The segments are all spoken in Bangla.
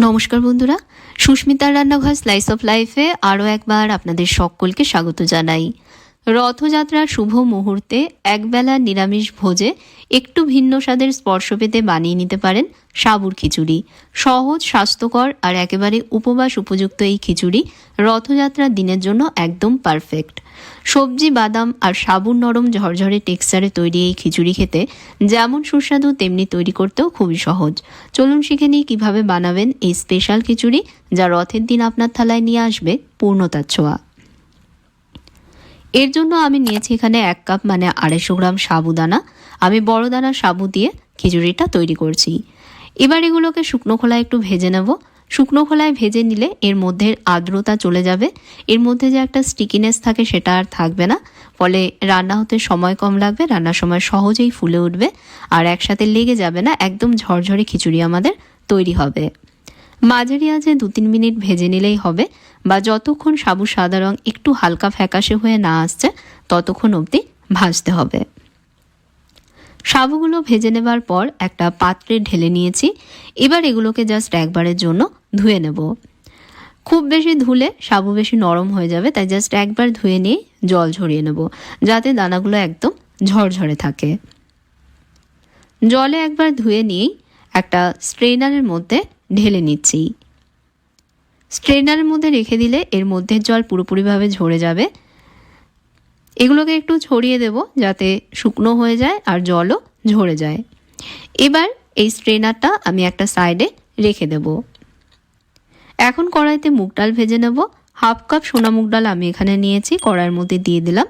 নমস্কার বন্ধুরা। সুস্মিতার রান্নাঘর স্লাইস অফ লাইফে আরও একবার আপনাদের সকলকে স্বাগত জানাই। রথযাত্রার শুভ মুহূর্তে একবেলা নিরামিষ ভোজে একটু ভিন্ন স্বাদের স্পর্শ পেতে বানিয়ে নিতে পারেন সাবুর খিচুড়ি। সহজ, স্বাস্থ্যকর আর একেবারে উপবাস উপযুক্ত এই খিচুড়ি রথযাত্রার দিনের জন্য একদম পারফেক্ট। সবজি, বাদাম আর সাবুর নরম ঝরঝরে টেক্সচারে তৈরি এই খিচুড়ি খেতে যেমন সুস্বাদু, তেমনি তৈরি করতেও খুবই সহজ। চলুন শিখে নিই কীভাবে বানাবেন এই স্পেশাল খিচুড়ি যা রথের দিন আপনার থালায় নিয়ে আসবে পূর্ণতার ছোঁয়া। এর জন্য আমি নিয়েছি এখানে এক কাপ মানে আড়াইশো গ্রাম সাবুদানা। আমি বড় দানা সাবু দিয়ে খিচুড়িটা তৈরি করছি। এবার এগুলোকে শুকনো খোলায় একটু ভেজে নেব। শুকনো খোলায় ভেজে নিলে এর মধ্যে আর্দ্রতা চলে যাবে। এর মধ্যে যে একটা স্টিকিনেস থাকে সেটা আর থাকবে না। ফলে রান্না হতে সময় কম লাগবে, রান্নার সময় সহজেই ফুলে উঠবে। আর একসাথে লেগে যাবে না, একদম ঝরঝরে খিচুড়ি আমাদের তৈরি হবে। মাঝারি আঁচে দু তিন মিনিট ভেজে নিলেই হবে বা যতক্ষণ সাবু সাদা রং একটু হালকা ফ্যাকাশে হয়ে না আসছে, ততক্ষণ অবধি ভাজতে হবে। সাবুগুলো ভেজে নেবার পর একটা পাত্রে ঢেলে নিয়েছি। এবার এগুলোকে জাস্ট একবারের জন্য ধুয়ে নেব। খুব বেশি ধুলে সাবু বেশি নরম হয়ে যাবে, তাই জাস্ট একবার ধুয়ে নিয়ে জল ঝরিয়ে নেব, যাতে দানাগুলো একদম ঝরঝরে থাকে। জলে একবার ধুয়ে নিয়েই একটা স্ট্রেনারের মধ্যে ঢেলে নিচ্ছি। স্ট্রেনারের মধ্যে রেখে দিলে এর মধ্যে জল পুরোপুরিভাবে ঝরে যাবে। এগুলোকে একটু ছড়িয়ে দেব যাতে শুকনো হয়ে যায় আর জলও ঝরে যায়। এবার এই স্ট্রেনারটা আমি একটা সাইডে রেখে দেব। এখন কড়াইতে মুগ ডাল ভেজে নেব। হাফ কাপ সোনা মুগ ডাল আমি এখানে নিয়েছি, কড়াইয়ের মধ্যে দিয়ে দিলাম।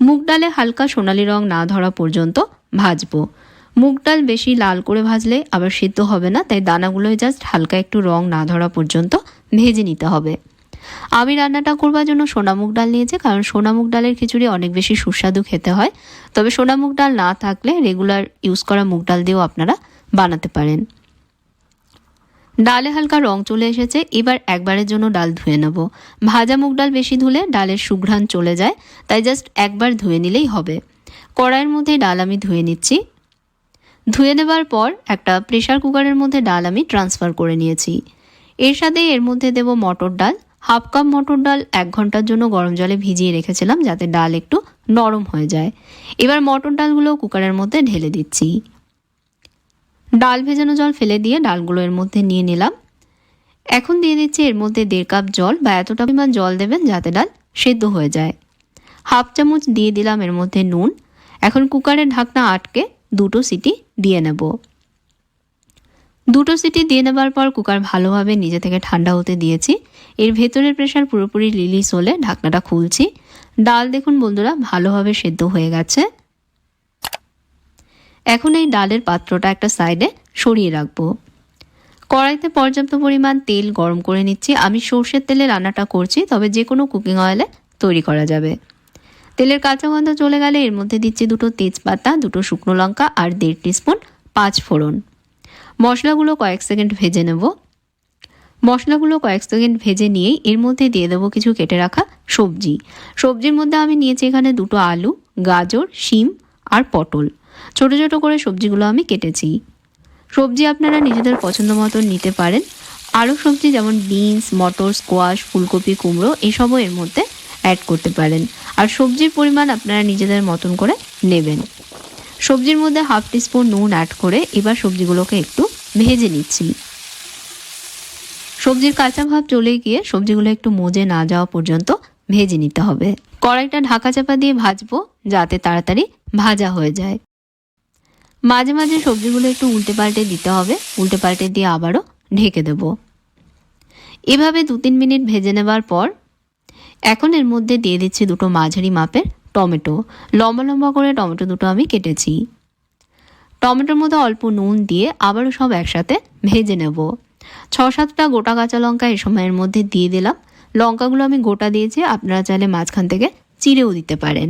মুগ ডালে হালকা সোনালি রং না ধরা পর্যন্ত ভাজবো। মুগ ডাল বেশি লাল করে ভাজলে আবার সিদ্ধ হবে না, তাই দানাগুলোয় জাস্ট হালকা একটু রং না ধরা পর্যন্ত ভেজে নিতে হবে। আমি রান্নাটা করবার জন্য সোনা মুগ ডাল নিয়েছি, কারণ সোনা মুগ ডালের খিচুড়ি অনেক বেশি সুস্বাদু খেতে হয়। তবে সোনা মুগ ডাল না থাকলে রেগুলার ইউজ করা মুগ ডাল দিয়েও আপনারা বানাতে পারেন। ডালে হালকা রং চলে এসেছে, এবার একবারের জন্য ডাল ধুয়ে নেব। ভাজা মুগ ডাল বেশি ধুলে ডালের সুঘ্রাণ চলে যায়, তাই জাস্ট একবার ধুয়ে নিলেই হবে। কড়াইয়ের মধ্যে ডাল আমি ধুয়ে নিচ্ছি। ধুয়ে নেবার পর একটা প্রেশার কুকারের মধ্যে ডাল আমি ট্রান্সফার করে নিয়েছি। এর সাথে এর মধ্যে দেব মটর ডাল। হাফ কাপ মটর ডাল এক ঘণ্টার জন্য গরম জলে ভিজিয়ে রেখেছিলাম যাতে ডাল একটু নরম হয়ে যায়। এবার মটর ডালগুলো কুকারের মধ্যে ঢেলে দিচ্ছি। ডাল ভেজানো জল ফেলে দিয়ে ডালগুলো এর মধ্যে নিয়ে নিলাম। এখন দিয়ে দিচ্ছি এর মধ্যে দেড় কাপ জল বা এতটা পরিমাণ জল দেবেন যাতে ডাল সেদ্ধ হয়ে যায়। হাফ চামচ দিয়ে দিলাম এর মধ্যে নুন। এখন কুকারের ঢাকনা আটকে দুটো সিটি দিয়ে নেব। দুটো সিটি দিয়ে নেবার পর কুকার ভালোভাবে নিজে থেকে ঠান্ডা হতে দিয়েছি। এর ভেতরের প্রেশার পুরোপুরি রিলিজ হলে ঢাকনাটা খুলছি। ডাল দেখুন বন্ধুরা, ভালোভাবে সেদ্ধ হয়ে গেছে। এখন এই ডালের পাত্রটা একটা সাইডে সরিয়ে রাখব। কড়াইতে পর্যাপ্ত পরিমাণ তেল গরম করে নিচ্ছি। আমি সর্ষের তেলে রান্নাটা করছি, তবে যে কোনো কুকিং অয়েলে তৈরি করা যাবে। তেলের কাঁচা গন্ধ চলে গেলে এর মধ্যে দিচ্ছি দুটো তেজপাতা, দুটো শুকনো লঙ্কা আর দেড় টিস্পুন পাঁচ ফোড়ন। মশলাগুলো কয়েক সেকেন্ড ভেজে নেব। মশলাগুলো কয়েক সেকেন্ড ভেজে নিয়েই এর মধ্যে দিয়ে দেবো কিছু কেটে রাখা সবজি। সবজির মধ্যে আমি নিয়েছি এখানে দুটো আলু, গাজর, শিম আর পটল। ছোট ছোট করে সবজিগুলো আমি কেটেছি। সবজি আপনারা নিজেদের পছন্দ মতো নিতে পারেন। আরও সবজি যেমন বিনস, মটর, স্কোয়াশ, ফুলকপি, কুমড়ো, এসবও এর মধ্যে অ্যাড করতে পারেন। আর সবজির পরিমাণ আপনারা নিজেদের মতন করে নেবেন। সবজির মধ্যে হাফ টিস্পুন নুন অ্যাড করে এবার সবজিগুলোকে একটু ভেজে নিচ্ছি। সবজির কাঁচা ভাব চলে গিয়ে সবজিগুলো একটু মজে না যাওয়া পর্যন্ত ভেজে নিতে হবে। কড়াইটা ঢাকা চাপা দিয়ে ভাজবো যাতে তাড়াতাড়ি ভাজা হয়ে যায়। মাঝে মাঝে সবজিগুলো একটু উল্টে পাল্টে দিতে হবে। উল্টে পাল্টে দিয়ে আবারও ঢেকে দেব। এভাবে দু তিন মিনিট ভেজে নেবার পর এখন এর মধ্যে দিয়ে দিচ্ছি দুটো মাঝারি মাপের টমেটো। লম্বা লম্বা করে টমেটো দুটো আমি কেটেছি। টমেটোর মধ্যে অল্প নুন দিয়ে আবারও সব একসাথে ভেজে নেব। ছ সাতটা গোটা কাঁচা লঙ্কা এ সময়ের মধ্যে দিয়ে দিলাম। লঙ্কাগুলো আমি গোটা দিয়েছি, আপনারা চাইলে মাঝখান থেকে চিড়েও দিতে পারেন।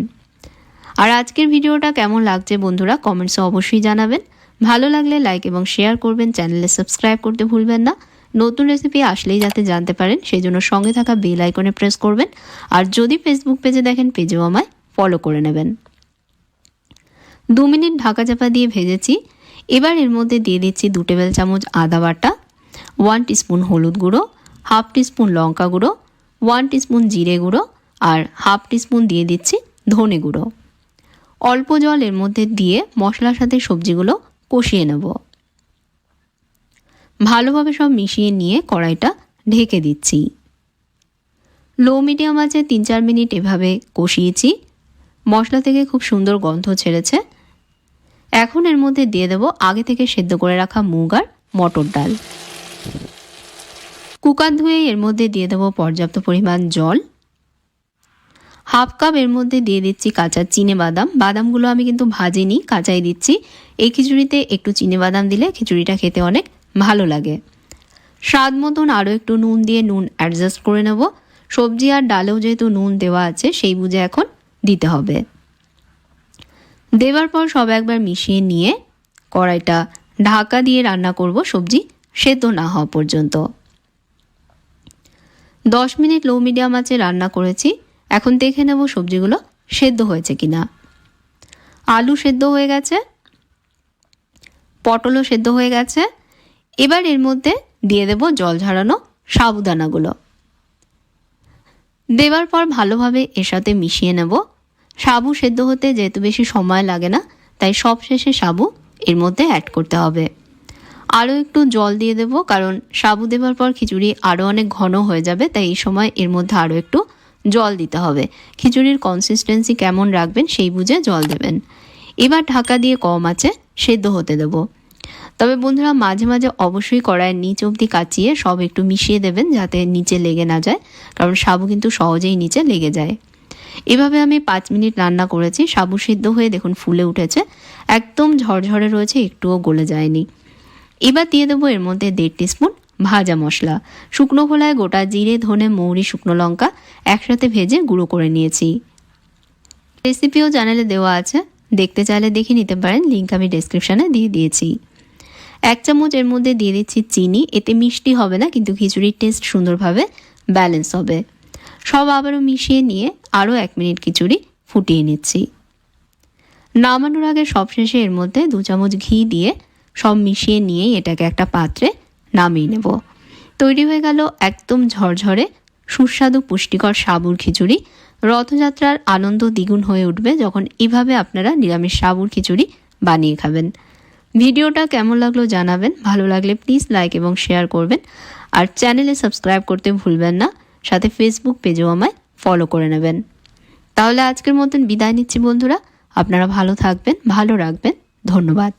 আর আজকের ভিডিওটা কেমন লাগছে বন্ধুরা কমেন্টসে অবশ্যই জানাবেন। ভালো লাগলে লাইক এবং শেয়ার করবেন চ্যানেলে সাবস্ক্রাইব করতে ভুলবেন না। নতুন রেসিপি আসলেই যাতে জানতে পারেন, সেই জন্য সঙ্গে থাকা বেল আইকনে প্রেস করবেন। আর যদি ফেসবুক পেজে দেখেন পেজেও আমায় ফলো করে নেবেন। দু মিনিট ঢাকা চাপা দিয়ে ভেজেছি। এবার এর মধ্যে দিয়ে দিচ্ছি দু টেবিল চামচ আদা বাটা ওয়ান টিস্পুন হলুদ গুঁড়ো হাফ টিস্পুন লঙ্কা গুঁড়ো ওয়ান টিস্পুন জিরে গুঁড়ো, আর হাফ টিস্পুন দিয়ে দিচ্ছি ধনে গুঁড়ো। অল্প জল এর মধ্যে দিয়ে মশলার সাথে সবজিগুলো কষিয়ে নেব। ভালোভাবে সব মিশিয়ে নিয়ে কড়াইটা ঢেকে দিচ্ছি। লো মিডিয়াম আছে তিন চার মিনিট এভাবে কষিয়েছি। মশলা থেকে খুব সুন্দর গন্ধ ছেড়েছে। এখন এর মধ্যে দিয়ে দেব আগে থেকে সেদ্ধ করে রাখা মুগ আর মটর ডাল। কুকার ধুয়ে এর মধ্যে দিয়ে দেবো পর্যাপ্ত পরিমাণ জল। হাফ কাপ এর মধ্যে দিয়ে দিচ্ছি কাঁচা চিনে বাদাম। বাদামগুলো আমি কিন্তু ভাজিনি, কাঁচাই দিচ্ছি। এই খিচুড়িতে একটু চিনে বাদাম দিলে খিচুড়িটা খেতে অনেক ভালো লাগে। স্বাদ মতন আরও একটু নুন দিয়ে নুন অ্যাডজাস্ট করে নেব। সবজি আর ডালেও যেহেতু নুন দেওয়া আছে, সেই বুঝে এখন দিতে হবে। দেওয়ার পর সব একবার মিশিয়ে নিয়ে কড়াইটা ঢাকা দিয়ে রান্না করব, সবজি সেদ্ধ না হওয়া পর্যন্ত। দশ মিনিট লো মিডিয়াম আছে রান্না করেছি। এখন দেখে নেব সবজিগুলো সেদ্ধ হয়েছে কিনা। আলু সেদ্ধ হয়ে গেছে, পটলও সেদ্ধ হয়ে গেছে। এবার এর মধ্যে দিয়ে দেব জল ঝরানো সাবুদানাগুলো। দেওয়ার পর ভালোভাবে এর সাথে মিশিয়ে নেব। সাবু সেদ্ধ হতে যেহেতু বেশি সময় লাগে না, তাই সব শেষে সাবু এর মধ্যে অ্যাড করতে হবে। আরও একটু জল দিয়ে দেব, কারণ সাবু দেওয়ার পর খিচুড়ি আরও অনেক ঘন হয়ে যাবে, তাই এই সময় এর মধ্যে আরও একটু জল দিতে হবে। খিচুড়ির কনসিস্টেন্সি কেমন রাখবেন সেই বুঝে জল দেবেন। এবার ঢাকা দিয়ে কম আছে, সেদ্ধ হতে দেবো। তবে বন্ধুরা মাঝে মাঝে অবশ্যই কড়াইয়ের নিচ অবধি কাচিয়ে সব একটু মিশিয়ে দেবেন যাতে নিচে লেগে না যায়, কারণ সাবু কিন্তু সহজেই নিচে লেগে যায়। এভাবে আমি পাঁচ মিনিট রান্না করেছি, সাবু সিদ্ধ হয়ে দেখুন ফুলে উঠেছে, একদম ঝরঝরে রয়েছে, একটুও গলে যায়নি। এবার দিয়ে দেবো এর মধ্যে দেড় টিস্পুন ভাজা মশলা। শুকনো খোলায় গোটা জিরে, ধনে, মৌরি, শুকনো লঙ্কা একসাথে ভেজে গুঁড়ো করে নিয়েছি। রেসিপিও চ্যানেলে দেওয়া আছে, দেখতে চাইলে দেখে নিতে পারেন লিঙ্ক আমি ডেসক্রিপশানে দিয়ে দিয়েছি। এক চামচ এর মধ্যে দিয়ে দিচ্ছি চিনি। এতে মিষ্টি হবে না, কিন্তু খিচুড়ির টেস্ট সুন্দরভাবে ব্যালেন্স হবে। সব আবারও মিশিয়ে নিয়ে আরও এক মিনিট খিচুড়ি ফুটিয়ে নিচ্ছি। নামানোর আগে সবশেষে এর মধ্যে দু চামচ ঘি দিয়ে সব মিশিয়ে নিয়েই এটাকে একটা পাত্রে নামিয়ে নেব। তৈরি হয়ে গেল একদম ঝরঝরে, সুস্বাদু, পুষ্টিকর, সাবুর খিচুড়ি। রথযাত্রার আনন্দ দ্বিগুণ হয়ে উঠবে যখন এভাবে আপনারা নিরামিষ সাবুর খিচুড়ি বানিয়ে খাবেন। ভিডিওটা কেমন লাগল জানাবেন। ভালো লাগলে প্লিজ লাইক এবং শেয়ার করবেন। আর চ্যানেলে সাবস্ক্রাইব করতে ভুলবেন না। সাথে ফেসবুক পেজও আমায় ফলো করে নেবেন। তাহলে আজকের মতন বিদায় নিচ্ছি বন্ধুরা। আপনারা ভালো থাকবেন, ভালো রাখবেন। ধন্যবাদ।